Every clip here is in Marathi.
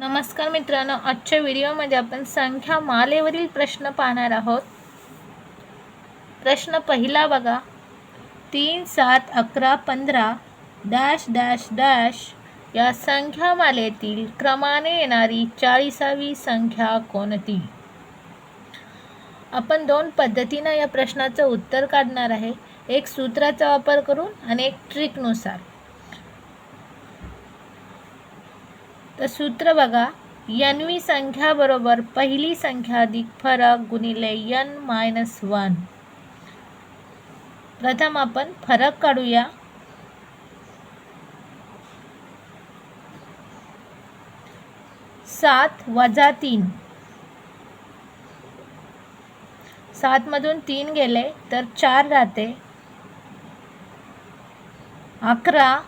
नमस्कार मित्रांनो आजच्या व्हिडिओमध्ये आपण संख्या मालेवरील प्रश्न पाहणार आहोत. प्रश्न पहिला बघा. तीन सात अकरा पंधरा डॅश डॅश डॅश या संख्या मालेतील क्रमाने येणारी चाळीसावी संख्या कोणती? आपण दोन पद्धतीनं या प्रश्नाचं उत्तर काढणार आहे. एक सूत्राचा वापर करून आणि एक ट्रिकनुसार. तर सूत्र बघा. यनवी संख्या बरोबर पहिली संख्या अधिक फरक गुणिले यन मायनस वन प्रथम आपण फरक काढूया. सात वजा तीन. सातमधून तीन गेले तर चार राहते. अकरा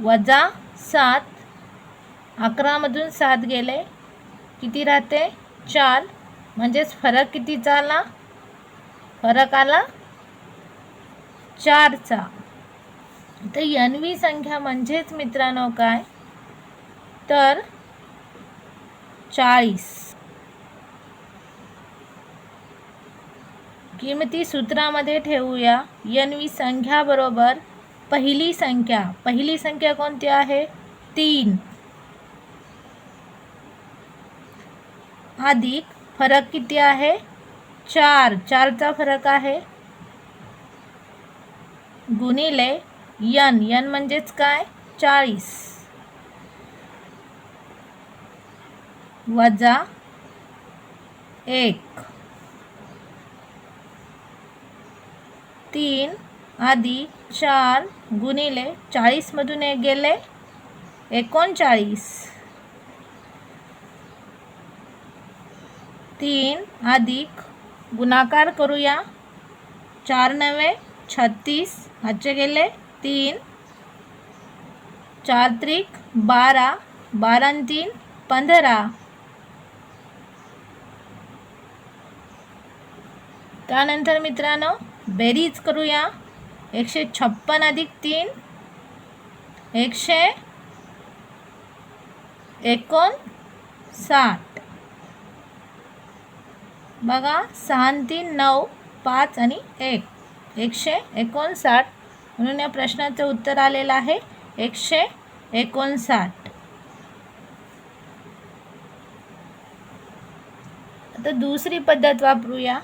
वजा सात अकरामधून सात गेले. किती राहते? चार. म्हणजेच फरक कितीचा आला फरक आला चारचा. तर यनवी संख्या म्हणजेच मित्रांनो काय? तर चाळीस. किमती सूत्रामध्ये ठेवूया. यनवी संख्या बरोबर पहिली संख्या पहिली संख्या कोणती तीन। अधिक फरक किती आहे चार। चारचा फरक आहे गुणिले यन। यन म्हणजेच काय? चाळीस। वजा एक। तीन आधी चार गुणिले चाळीसमधून एक गेले एकोणचाळीस. तीन अधिक गुणाकार करूया. चार नवे छत्तीस. हाचे गेले तीन. चार त्रिक बारा बारा तीन पंधरा. त्यानंतर मित्रांनो बेरीज करूया. एकशे छप्पन अधिक तीन एकशे एकोणसाठ बघा सहा तीन नऊ पाच आणि एक. एकशे एकोणसाठ म्हणून या प्रश्नाचं उत्तर आलेलं आहे एकशे एकोणसाठ आता दुसरी पद्धत वापरूया.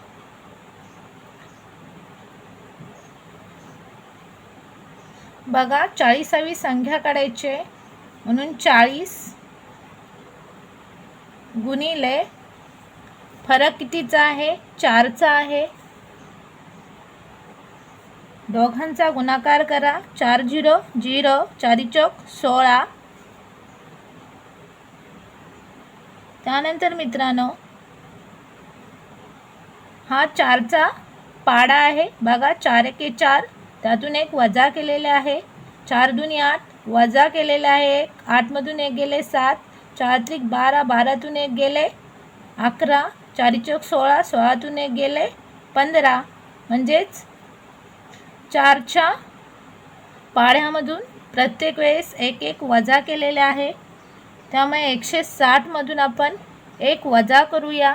बघा चाळीसावी संख्या काढायचे म्हणून चाळीस गुणिले फरक कितीचा आहे? चारचा आहे. दोघांचा गुणाकार करा. चार झिरो झिरो चारी चौक सोळा. त्यानंतर मित्रांनो हा चारचा पाडा आहे. बघा चार एके चार. त्यातून एक वजा केलेले आहे. चार दुनी आठ वजा केलेले आहे. एक आठमधून एक गेले सात चार त्रिक बारा बारातून एक गेले अकरा चारी चौक सोळा सोळातून एक गेले पंधरा. म्हणजेच चारच्या पाढ्यामधून प्रत्येक वेळेस एक एक वजा केलेले आहे. त्यामुळे एकशे साठमधून आपण एक वजा करूया.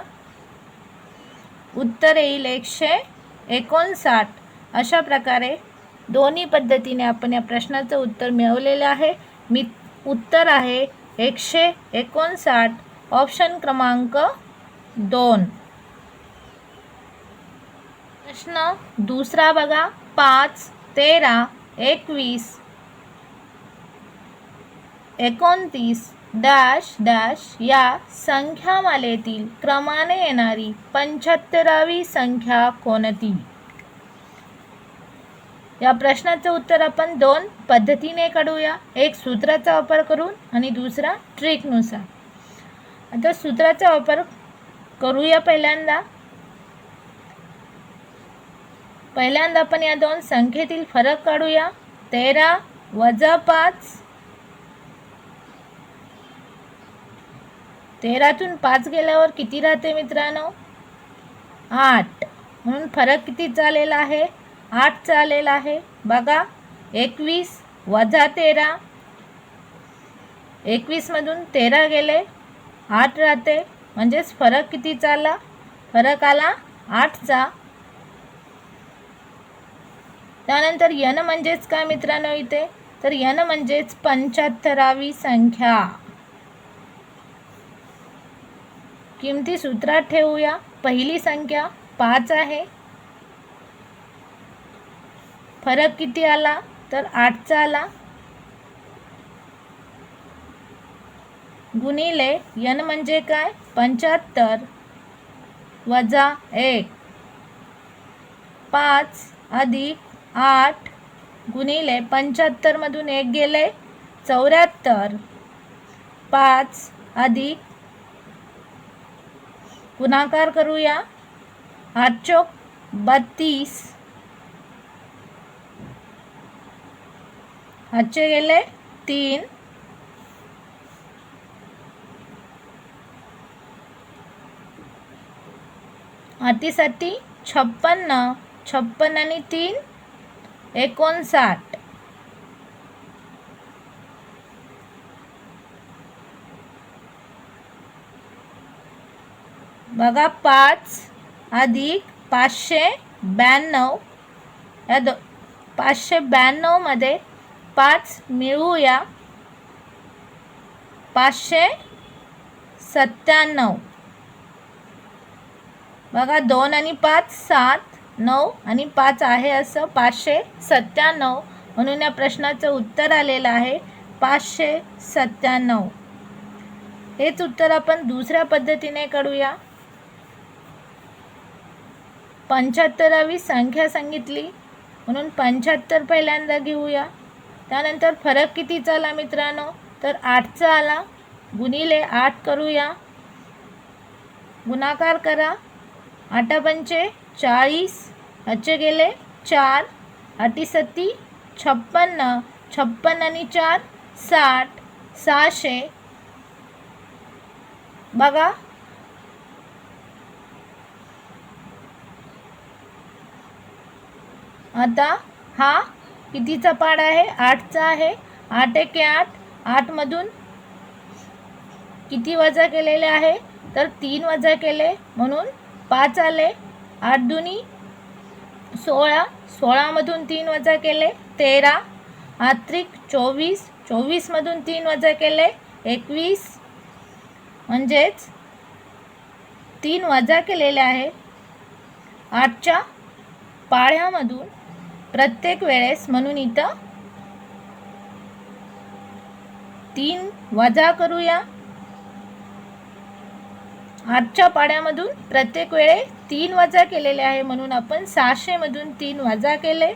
उत्तर येईल एकशे एकोणसाठ. अशा प्रकारे दोन्ही पद्धतीने आपण या प्रश्नाचं उत्तर मिळवलेलं आहे. मी उत्तर आहे एकशे एकोणसाठ ऑप्शन क्रमांक दोन. प्रश्न दुसरा बघा पाच तेरा एकवीस एकोणतीस डॅश डॅश या संख्यामालेतील क्रमाने येणारी पंच्याहत्तरावी संख्या कोणती? या प्रश्नाचं उत्तर आपण दोन पद्धतीने काढूया. एक सूत्राचा वापर करून आणि दुसरा ट्रिकनुसार. आता सूत्राचा वापर करूया पहिल्यांदा. पहिल्यांदा आपण या दोन संख्येतील फरक काढूया. तेरा वजा पाच. तेरातून पाच गेल्यावर किती राहते मित्रांनो? आठ. म्हणून फरक किती झालेला आहे? आठ चालेल आहे. बघा एकवीस वजा तेरा. एकवीसमधून तेरा गेले आठ राहते. म्हणजेच फरक कितीचा आला फरक आला आठचा. त्यानंतर यन म्हणजेच काय मित्रांनो इथे? तर यन म्हणजेच पंच्याहत्तरावी संख्या. किमती सूत्रात ठेवूया. पहिली संख्या पाच आहे. फरक किती आला? तर आठचा आला. गुणिले यन म्हणजे काय? पंच्याहत्तर वजा एक. पाच अधिक आठ गुणिले पंच्याहत्तरमधून एक गेले. चौऱ्याहत्तर. पाच अधिक गुणाकार करूया. आठ चौक बत्तीस. आजचे गेले तीन. अतिसाठी छप्पन्न छप्पन्न आणि तीन एकोणसाठ. बघा पाच अधिक पाचशे ब्याण्णव. या दो पाचशे ब्याण्णवमध्ये पाच मिळवूया. पाचशे सत्त्याण्णव. बघा दोन आणि पाच सात नऊ आणि पाच आहे असं. पाचशे सत्त्याण्णव म्हणून या प्रश्नाचं उत्तर आलेलं आहे. पाचशे सत्त्याण्णव. हेच उत्तर आपण दुसऱ्या पद्धतीने करूया. पंच्याहत्तरावी संख्या सांगितली. म्हणून पंच्याहत्तर पहिल्यांदा घेऊया. त्यानंतर फरक कितीचा आला मित्रांनो? तर आठचा आला गुणिले आठ करूया. गुणाकार करा. आठा पंचे चाळीस. अच्छे गेले चार. आठी सत्ती छप्पन्न. छप्पन्न आणि चार साठ. सहाशे. बघा. आता हा कितीचा पाड आहे? आठचा आहे. आठ एके आठ. आठमधून किती वजा केलेले आहे? तर तीन वजा केले म्हणून पाच आले. आठ दुनी सोळा. सोळामधून तीन वजा केले. तेरा. आत्रिक चोवीस. चोवीसमधून तीन वजा केले. एकवीस. म्हणजेच तीन वजा केलेले आहे. आठच्या पाढ्यामधून प्रत्येक वेळेस म्हणून इथं तीन वजा करूया. आजच्या पाड्यामधून प्रत्येक वेळे तीन वजा केलेले आहे म्हणून आपण सहाशेमधून तीन वजा केले.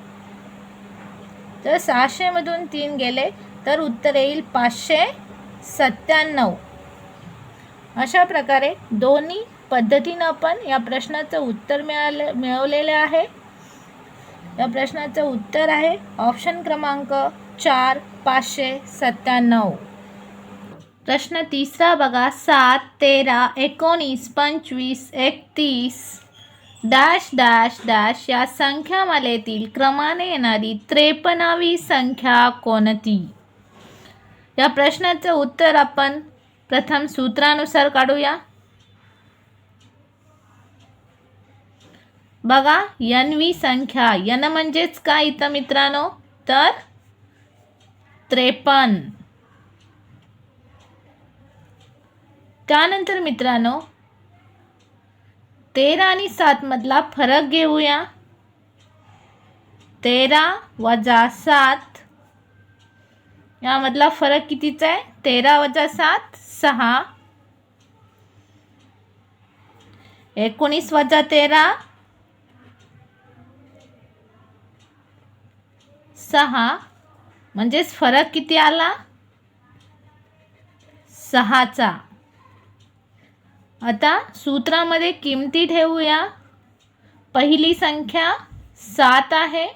तर सहाशेमधून तीन गेले तर उत्तर येईल पाचशे सत्त्याण्णव. अशा प्रकारे दोन्ही पद्धतीनं आपण या प्रश्नाचं उत्तर मिळाले मिळवलेलं आहे. या प्रश्नाचं उत्तर आहे ऑप्शन क्रमांक चार पाचशे सत्त्याण्णव. प्रश्न तिसरा बघा सात तेरा एकोणीस पंचवीस एकतीस डॅश डॅश डॅश या संख्यामालेतील क्रमाने येणारी त्रेपन्नावी संख्या कोणती? या प्रश्नाचं उत्तर आपण प्रथम सूत्रानुसार काढूया. बघा यन वी संख्या. यन म्हणजेच काय इथं मित्रांनो? तर त्रेपन्न. त्यानंतर मित्रांनो तेरा आणि सातमधला फरक घेऊया. तेरा वजा सात यामधला फरक कितीचा आहे? तेरा वजा सात सहा. एकोणीस वजा तेरा सहा. म्हणजेच फरक किती आला? सहाचा. आता सूत्रामध्ये किमती ठेवूया. पहिली संख्या सात आहे.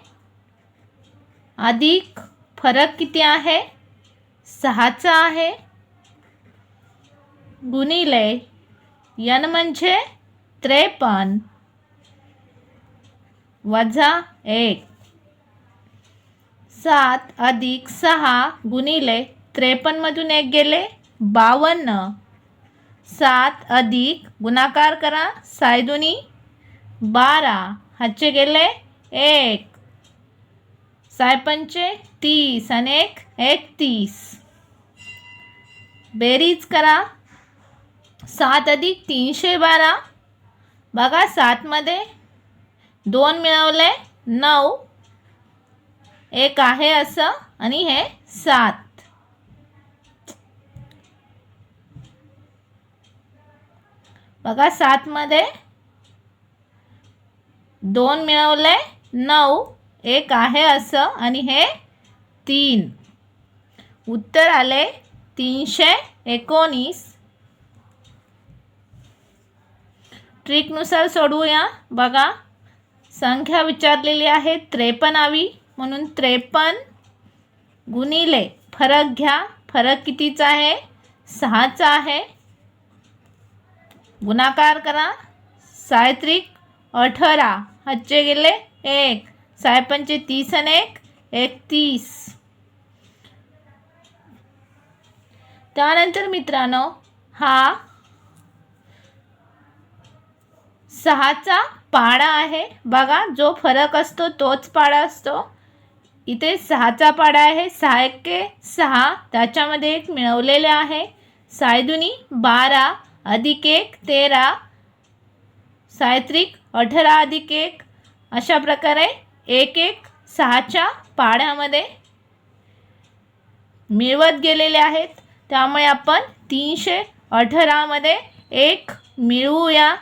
अधिक फरक किती आहे? सहाचा आहे. गुणिले यन म्हणजे त्रेपन्न वजा एक. सात अधिक सहा गुणिले त्रेपन्नमधून एक गेले बावन्न. सात अधिक गुणाकार करा सायदुनी बारा हातचे गेले एक. सायपंचे तीस आणि एक एकतीस. बेरीज करा. सात अधिक तीनशे बारा. बघा सातमध्ये दोन मिळवले नऊ. एक आहे असं आणि हे सात. बघा सातमध्ये दोन मिळवले नऊ. एक आहे असं आणि हे तीन. उत्तर आले तीनशे एकोणीस. ट्रिकनुसार सोडवूया बघा संख्या विचारलेली आहे त्रेपन्नावी. म्हणून त्रेपन्न गुणिले फरक घ्या. फरक कितीचा आहे? सहाचा आहे. गुणाकार करा. सायत्रिक अठरा. हातचे गेले एक. सायपंचे तीस आणि एक. एकतीस. त्यानंतर मित्रांनो हा सहाचा पाडा आहे. बघा जो फरक असतो तोच पाडा असतो. इथे सहाचा पाडा आहे. सहा एके सहा. त्याच्यामध्ये एक मिळवलेले आहे. सायदुनी बारा अधिक एक तेरा. सायत्रिक अठरा अधिक एक. अशा प्रकारे एक एक सहाच्या पाड्यामध्ये मिळवत गेलेले आहेत. त्यामुळे आपण तीनशे अठरामध्ये एक मिळवूया.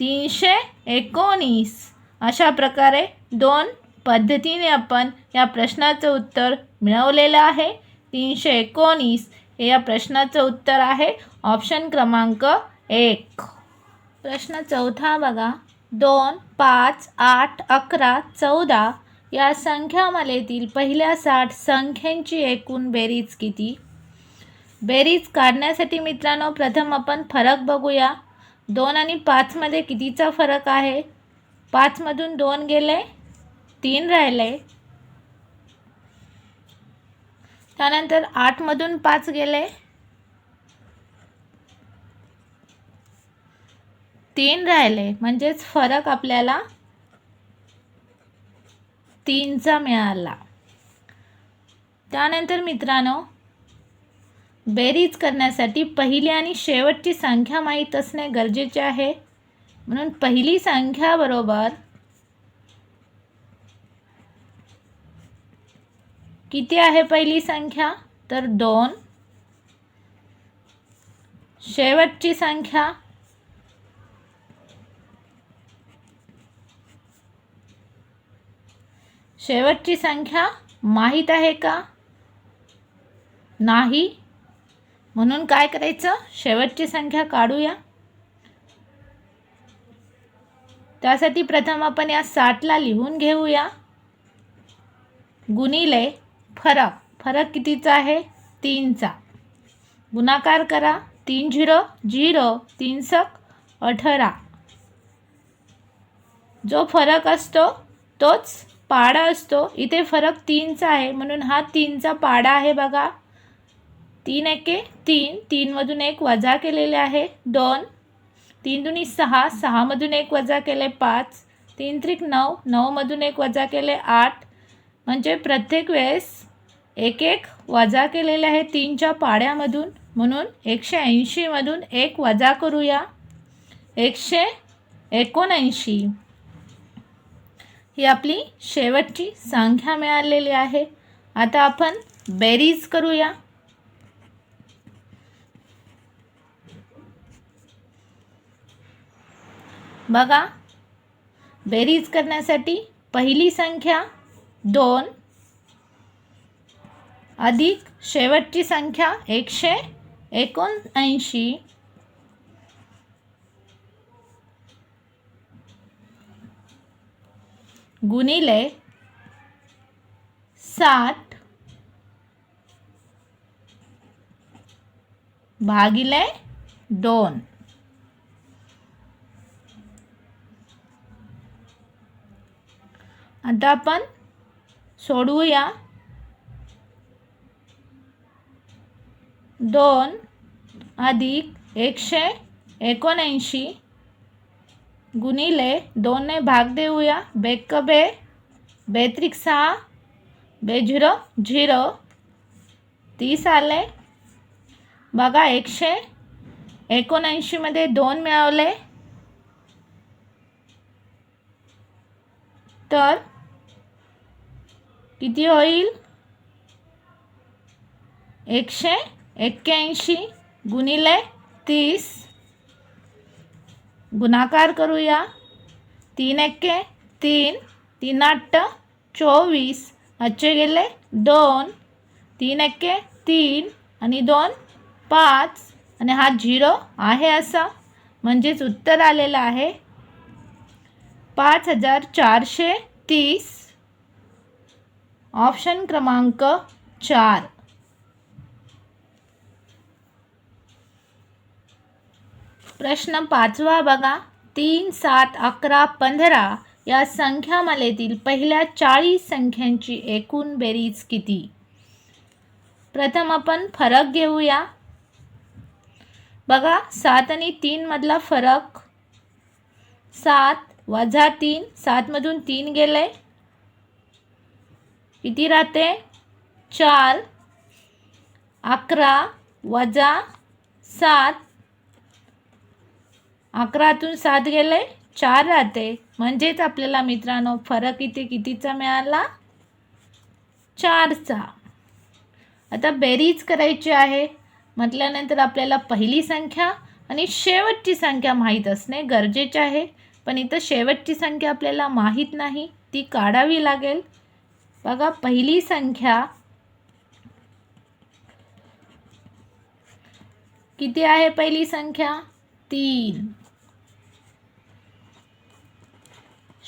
तीनशे एकोणीस. अशा प्रकारे दोन पद्धतीने आपण या प्रश्नाचं उत्तर मिळवलेलं आहे. तीनशे एकोणीस हे या प्रश्नाचं उत्तर आहे. ऑप्शन क्रमांक एक. प्रश्न चौथा बघा. दोन पाच आठ अकरा चौदा या संख्यामालेतील पहिल्या साठ संख्यांची एकूण बेरीज किती? बेरीज काढण्यासाठी मित्रांनो प्रथम आपण फरक बघूया. दोन आणि पाचमध्ये कितीचा फरक आहे? पाचमधून दोन गेले. तीन राहिले. त्यानंतर आठमधून पाच गेले. तीन राहिले. म्हणजेच फरक आपल्याला तीनचा मिळाला. त्यानंतर मित्रांनो बेरीज करण्यासाठी पहिली आणि शेवटची संख्या माहीत असणे गरजेचे आहे. म्हणून पहिली संख्या किती आहे पहिली संख्या? तर दोन. शेवटची संख्या. शेवटची संख्या माहीत आहे का? नाही. म्हणून काय करायचं? शेवटची संख्या काढूया. त्यासाठी प्रथम आपण या साठला लिहून घेऊया. गुणिले फरक. फरक कितीचा आहे? तीनचा. गुणाकार करा. तीन झिरो झिरो तीन सक अठरा. जो फरक असतो तोच पाडा असतो. इथे फरक तीनचा आहे. म्हणून हा तीनचा पाडा आहे बघा. तीन एके तीन. तीनमधून एक वजा केलेले आहे. दोन. तीन दुनी सहा. सहामधून एक वजा केले पाच. तीन त्रिक नऊ. नऊमधून एक वजा केले आठ. म्हणजे प्रत्येक वेळेस एक एक वजा केलेले आहे तीनच्या पाड्यामधून. म्हणून एकशे ऐंशीमधून एक वजा करूया. एकशे एकोणऐंशी. ही आपली शेवटची संख्या मिळालेली आहे. आता आपण बेरीज करूया. बघा बेरीज करण्यासाठी पहिली संख्या दोन अधिक शेवटची संख्या एकशे एकोणऐंशी. गुणिले साठ भागिले दोन. आता आपण सोडवूया दोन अधिक एकशे एकोणऐंशी गुणिले दोनने भाग देऊया. बेक्क बे बेत्रिक सहा बे झिरो झिरो. तीस आले. बघा एकशे एकोणऐंशीमध्ये दोन मिळवले. तर किती होईल? एकशे एक्क्याऐंशी गुणिले तीस. गुणाकार करूया. तीन एक्के तीन तीन आठ चोवीस. आजचे गेले दोन. तीन एक्के तीन आणि दोन पाच. आणि हा झिरो आहे असा. म्हणजेच उत्तर आलेलं आहे. पाच हजार चारशे तीस. ऑप्शन क्रमांक चार. प्रश्न पाचवा बघा. तीन सात अकरा पंधरा या संख्यामालेतील पहिल्या चाळीस संख्यांची एकूण बेरीज किती? प्रथम आपण फरक घेऊया. बघा सात आणि तीनमधला फरक. सात वजा तीन सातमधून तीन गेले. किती राहते? चार अकरा वजा सात अकरातून सात गेले चार राहते. म्हणजेच आपल्याला मित्रांनो फरक इथे कितीचा मिळाला? चारचा आता बेरीज करायची आहे. म्हटल्यानंतर आपल्याला पहिली संख्या आणि शेवटची संख्या माहीत असणे गरजेचे आहे. पण इथं शेवटची संख्या आपल्याला माहीत नाही ती काढावी लागेल. बघा पहिली संख्या किती आहे पहिली संख्या? तीन.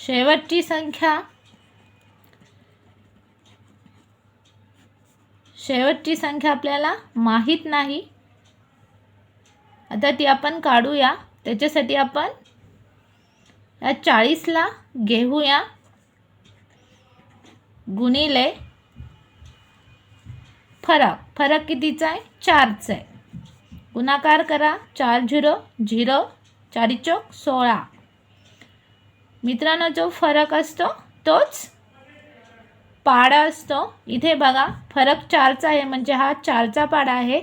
शेवटची संख्या. शेवटची संख्या आपल्याला माहीत नाही. आता ती आपण काढूया. त्याच्यासाठी आपण या चाळीसला घेऊया. गुणिले फरक. फरक कितीचा आहे? चारचा आहे. गुणाकार करा. चार झिरो झिरो चारी चौक सोळा. मित्रांनो जो फरक असतो तोच पाडा असतो. इथे बघा फरक चारचा आहे म्हणजे हा चारचा पाडा आहे.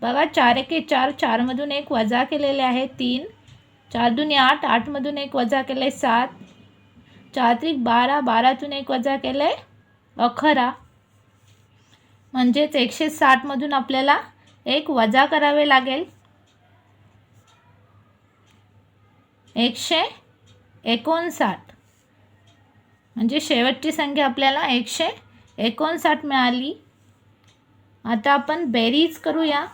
बघा चार एके चार चारमधून एक वजा केलेले आहे तीन. चार दुनी आठ आठमधून एक वजा केलं आहे सात. चार त्रिक बारा बारातून एक वजा केलं आहे अकरा. म्हणजेच एकशे साठमधून आपल्याला एक वजा करावे लागेल. एकशे एकोणसाठ. म्हणजे शेवटची संख्या आपल्याला एकशे एकोणसाठ मिळाली. आता आपण बेरीज करूया.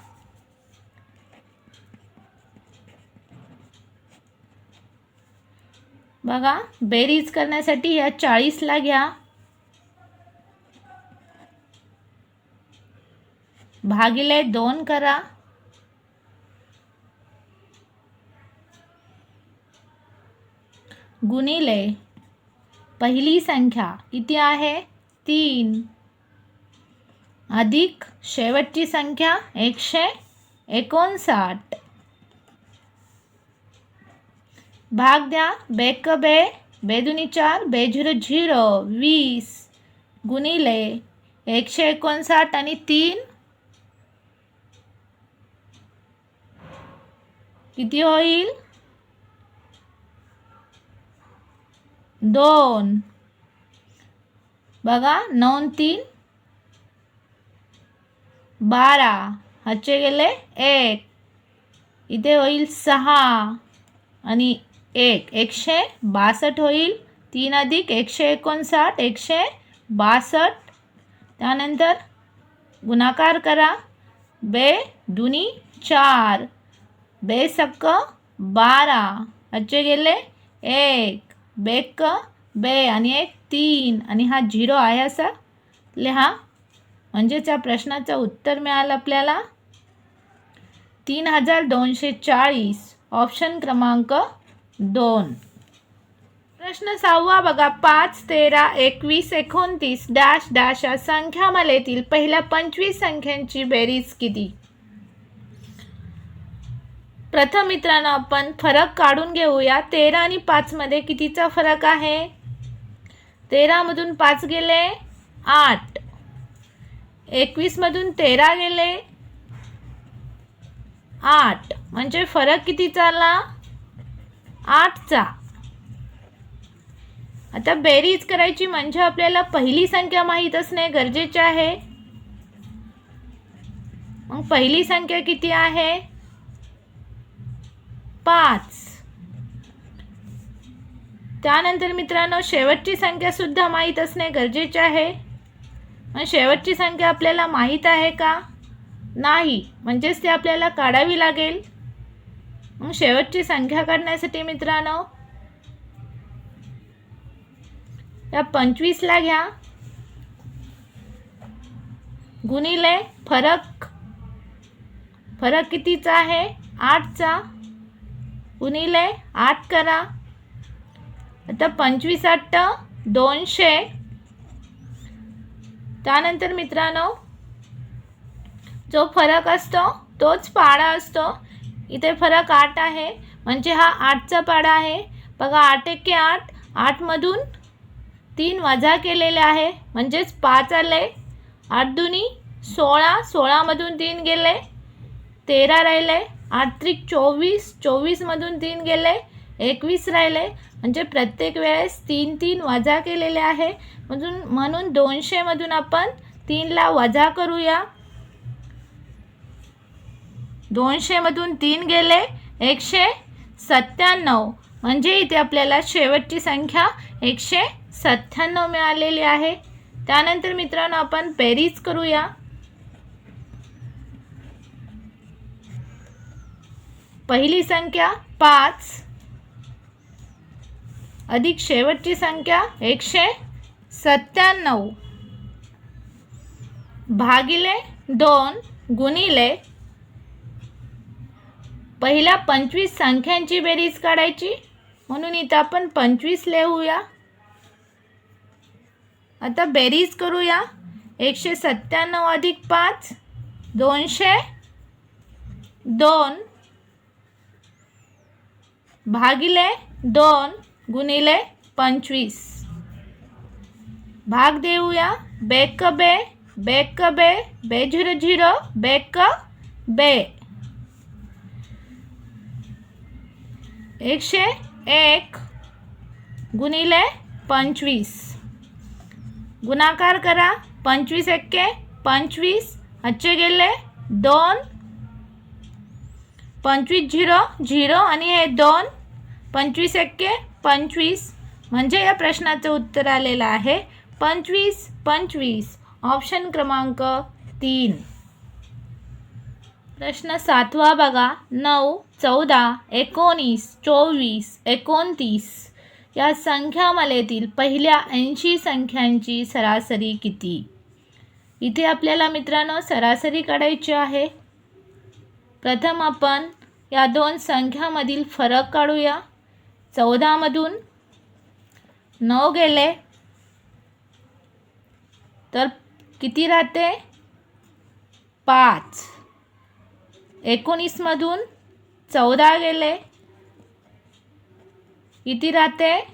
बघा बेरीज करण्यासाठी या चाळीसला घ्या. भागिले दोन करा. गुणिले. पहिली संख्या किती आहे? तीन. अधिक शेवटची संख्या एकशे एकोणसाठ. भाग द्या. बेक बे बेदुनी चार बे झिरो झिरो वीस. गुणिले एकशे एकोणसाठ आणि तीन. किती होईल? दोन. बघा नऊ तीन. बारा. हाचे गेले एक. इथे होईल सहा आणि एक. एकशे बासष्ट होईल. तीन अधिक एकशे एकोणसाठ एकशे बासष्ट. त्यानंतर गुणाकार करा. बे दुनी चार. बेसक्क बारा. हाचे गेले एक. बेक बे आणि एक तीन. आणि हा झिरो आहे असा? लिहा म्हणजेच या प्रश्नाचं उत्तर मिळालं आपल्याला? तीन हजार दोनशे चाळीस. ऑप्शन क्रमांक दोन. प्रश्न सहावा बघा. पाच तेरा एकवीस एकोणतीस डॅश डॅश या संख्यामालेतील पहिल्या पंचवीस संख्यांची बेरीज किती? प्रथम मित्रांनो आपण फरक काढून घेऊया. तेरा आणि पाचमध्ये कितीचा फरक आहे? तेरामधून पाच गेले आठ. एकवीसमधून तेरा गेले आठ. म्हणजे फरक कितीचा आला आठचा. आता बेरीज करायची म्हणजे आपल्याला पहिली संख्या माहीत असणे गरजेचे आहे. मग पहिली संख्या किती आहे? पाच. त्यानंतर मित्रांनो शेवटची संख्या सुद्धा माहीत असणे गरजेचे आहे. मग शेवटची संख्या आपल्याला माहीत आहे का? नाही. म्हणजेच ती आपल्याला काढावी लागेल. मग शेवटची संख्या काढण्यासाठी मित्रांनो या पंचवीसला घ्या. गुणिले फरक. फरक कितीचा आहे? आठचा. गुणिले आठ करा. आता पंचवीस आठ दोनशे. त्यानंतर मित्रांनो जो फरक असतो तोच पाडा असतो. इथे फरक आठ आहे. म्हणजे हा आठचा पाडा आहे. बघा आठ एके आठ आठमधून तीन वजा केलेले आहे. म्हणजेच पाच आले. आठ दुनी सोळा सोळामधून तीन गेले. तेरा राहिले. आठ त्रिक चोवीस चोवीसमधून तीन गेले एकवीस राहिले. म्हणजे प्रत्येक वेळेस तीन तीन वजा केलेले आहे. म्हणून म्हणून दोनशेमधून आपण तीनला वजा करूया. दोनशेमधून तीन गेले एकशे सत्त्याण्णव. म्हणजे इथे आपल्याला शेवटची संख्या एकशे सत्त्याण्णव मिळालेली आहे. त्यानंतर मित्रांनो आपण बेरीज करूया. पहिली संख्या पाच. अधिक शेवटची संख्या एकशे सत्त्याण्णव. भागिले दोन गुणिले पहिल्या पंचवीस संख्यांची बेरीज काढायची. म्हणून इथं आपण पंचवीस लिहूया. आता बेरीज करूया. एकशे सत्त्याण्णव अधिक पाच दोनशे दोन. भागिले दोन गुणिले पंचवीस. भाग देऊया. बेक बे बेक बे बे झिरो झिरो, बेक बे. एकशे एक गुणिले पंचवीस. गुणाकार करा. पंचवीस एक्के पंचवीस. अच्छे गेले दोन पंचवीस झिरो झिरो आणि हे दोन पंचवीस एक्के पंचवीस. म्हणजे या प्रश्नाचं उत्तर आलेलं आहे पंचवीस पंचवीस. ऑप्शन क्रमांक तीन. प्रश्न सातवा बघा. नऊ चौदा एकोणीस चोवीस एकोणतीस. या संख्यामालेतील पहिल्या ऐंशी संख्यांची सरासरी किती? इथे आपल्याला मित्रांनो सरासरी काढायची आहे. प्रथम आपण या दोन संख्यामधील फरक काढूया. चौदामधून नऊ गेले. तर किती राहते? पाच. एकोणीसमधून चौदा गेले. किती राहते?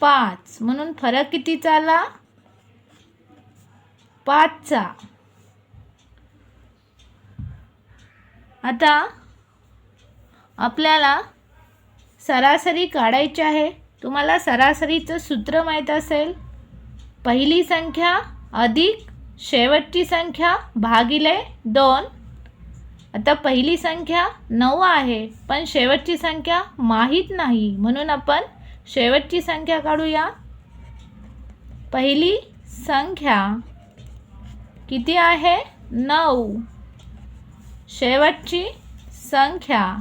पाच. म्हणून फरक कितीचा आला? पाचचा. आता आपल्याला सरासरी काढायची आहे. तुम्हाला सरासरीचं सूत्र माहीत असेल. पहिली संख्या अधिक शेवटची संख्या भागिले दोन. आता पहिली संख्या नऊ आहे पण शेवटची संख्या माहीत नाही. म्हणून आपण शेवटची संख्या काढूया. पहिली संख्या किती आहे? नऊ. शेवटची संख्या.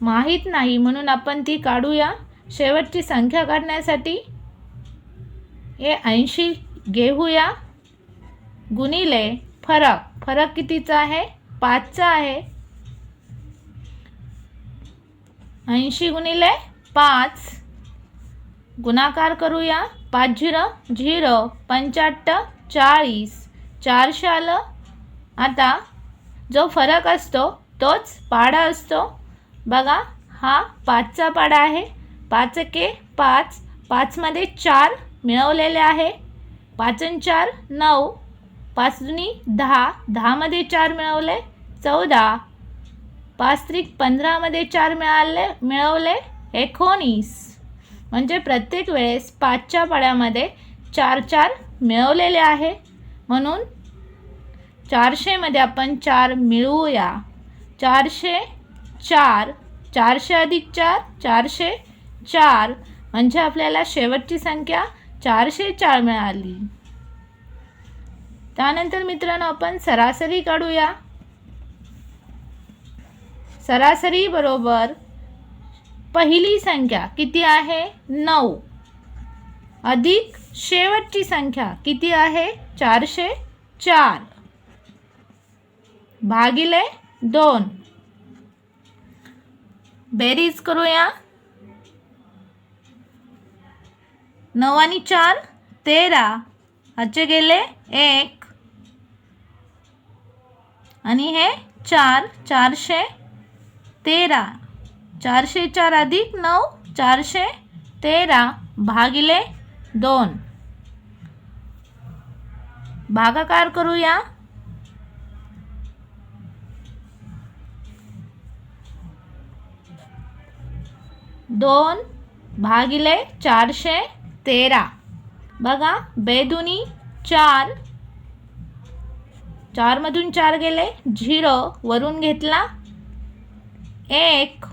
माहीत नाही म्हणून आपण ती काढूया. शेवटची संख्या काढण्यासाठी हे ऐंशी घेऊया. गुणिले फरक. फरक कितीचा आहे? पाचचा आहे. ऐंशी गुणिले पाच. गुणाकार करूया. पाच झिरो झिरो पंच्याहत्तर चाळीस. चारशे आलं. आता जो फरक असतो तोच पाढा असतो. बघा हा पाचचा पाढा आहे. पाच के पाच. पाचमध्ये चार मिळवलेले आहे. पाच चार नऊ. पाच दहा. दहामध्ये चार मिळवले चौदा. पाच त्रिक पंधरामध्ये चार मिळाले मिळवले एकोणीस. म्हणजे प्रत्येक वेळेस पाचच्या पाड्यामध्ये चार चार मिळवलेले आहे. म्हणून चारशेमध्ये आपण चार मिळवूया. चारशे चार चारशे अधिक चार चारशे चार. म्हणजे आपल्याला शेवटची संख्या चारशे चार मिळाली. त्यानंतर मित्रांनो आपण सरासरी काढूया. सरासरी बरोबर पहिली संख्या किती आहे? नऊ. अधिक शेवटची संख्या किती आहे? चारशे चार. भागिले दोन. बेरीज करूया. नऊ आणि चार तेरा. ह्याचे गेले एक. आणि हे चार चारशे तेरा. चारशे चार अधिक नऊ चारशे तेरा. भागिले दोन. भागाकार करूया दोन भागिले चारशे तेरा. बघा बेदुनी चार. चारमधून चार गेले झिरो वरून घेतला. एक.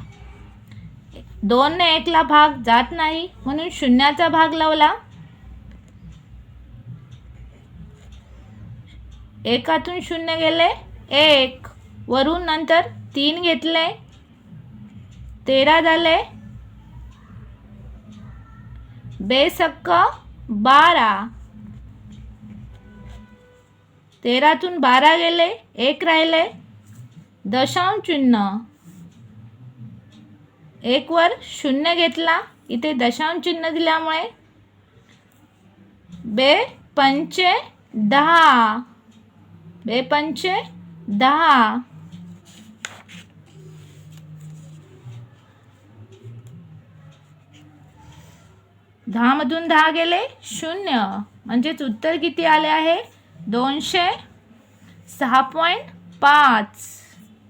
दोनने एकला भाग जात नाही म्हणून शून्याचा भाग लावला. एकातून शून्य गेले. एक. वरून नंतर तीन घेतले. तेरा झाले. बेसक्क बारा. तेरातून बारा गेले. एक राहिले. दशांश चिन्ह. एकवर शून्य घेतला. इथे दशांश चिन्ह दिल्यामुळे बे पंचे दहा. बे पंचे दहा दहामधून दहा गेले शून्य म्हणजेच उत्तर किती आले आहे दोनशे सहा पॉईंट पाच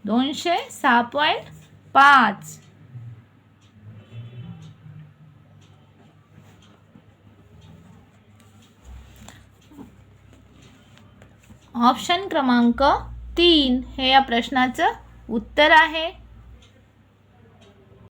दोनशे सहा पॉईंट पाच ऑप्शन क्रमांक तीन हे या प्रश्नाचं उत्तर आहे.